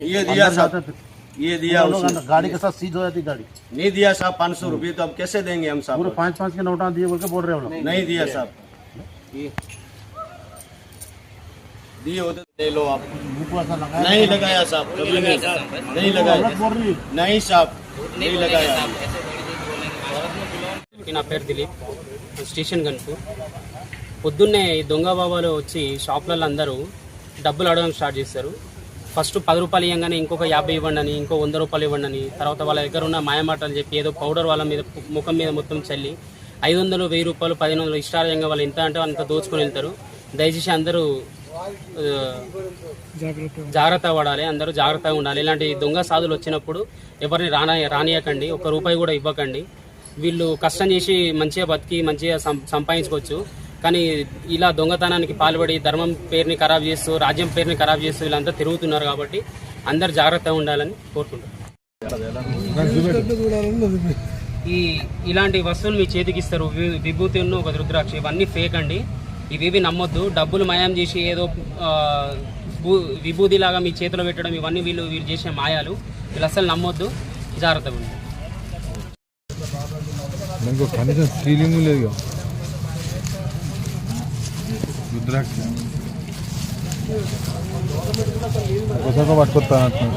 ये दिया अंदर जाते साहब ये दिया हम लोग उसने। अंदर- गाड़ी के साथ सीज हो जाती गाड़ी नहीं दिया साहब पाँच सौ रुपये तो अब कैसे देंगे हम पूरे साहब पाँच पाँच के नोटा दिए बोल के बोल रहे हो लोग नहीं दिया साहब दिए होते तो दे लो आप मुंह को ऐसा लगाया नहीं लगाया साहब कभी नहीं नहीं लगाया गलत बोल रही है नहीं साहब नहीं लगाया నా పేరు దిలీప్ స్టేషన్ గన్పూర్ పొద్దున్నే ఈ దొంగ బాబాలు వచ్చి షాపులలో అందరూ డబ్బులు అడగడం స్టార్ట్ చేస్తారు ఫస్ట్ పది రూపాయలు ఇవ్వగానే ఇంకొక యాభై ఇవ్వండి అని ఇంకో వంద రూపాయలు ఇవ్వండి అని తర్వాత వాళ్ళ దగ్గర ఉన్న మాయమాటలు చెప్పి ఏదో పౌడర్ వాళ్ళ మీద ముఖం మీద మొత్తం చల్లి ఐదు వందలు వెయ్యి రూపాయలు పదిహేను వందలు ఇష్టారంగా వాళ్ళు ఎంత అంటే అంత దోచుకొని వెళ్తారు. దయచేసి అందరూ జాగ్రత్త పడాలి అందరూ జాగ్రత్తగా ఉండాలి. ఇలాంటి దొంగ సాధులు వచ్చినప్పుడు ఎవరిని రానా రానియకండి ఒక రూపాయి కూడా ఇవ్వకండి. వీళ్ళు కష్టం చేసి మంచిగా బతికి మంచిగా సం- సంపాదించుకోవచ్చు. కానీ ఇలా దొంగతనానికి పాల్పడి ధర్మం పేరుని ఖరాబ్ చేస్తూ రాజ్యం పేరుని ఖరాబ్ చేస్తూ వీళ్ళంతా తిరుగుతున్నారు కాబట్టి అందరు జాగ్రత్తగా ఉండాలని కోరుకుంటున్నాను ఈ ఇలాంటి వస్తువులు మీ చేతికి ఇస్తారు. విభూతి ఉన్న ఒక రుద్రాక్ష. ఇవన్నీ ఫేక్ అండి. ఇవేవి నమ్మొద్దు. డబ్బులు మయం చేసి ఏదో విభూతిలాగా మీ చేతిలో పెట్టడం ఇవన్నీ వీళ్ళు వీళ్ళు చేసే మాయాలు. వీళ్ళు అసలు నమ్మొద్దు. జాగ్రత్తగా ఉండండి. ద్రాక్ష కనీసం ఒకసారి పట్టుకొస్తాను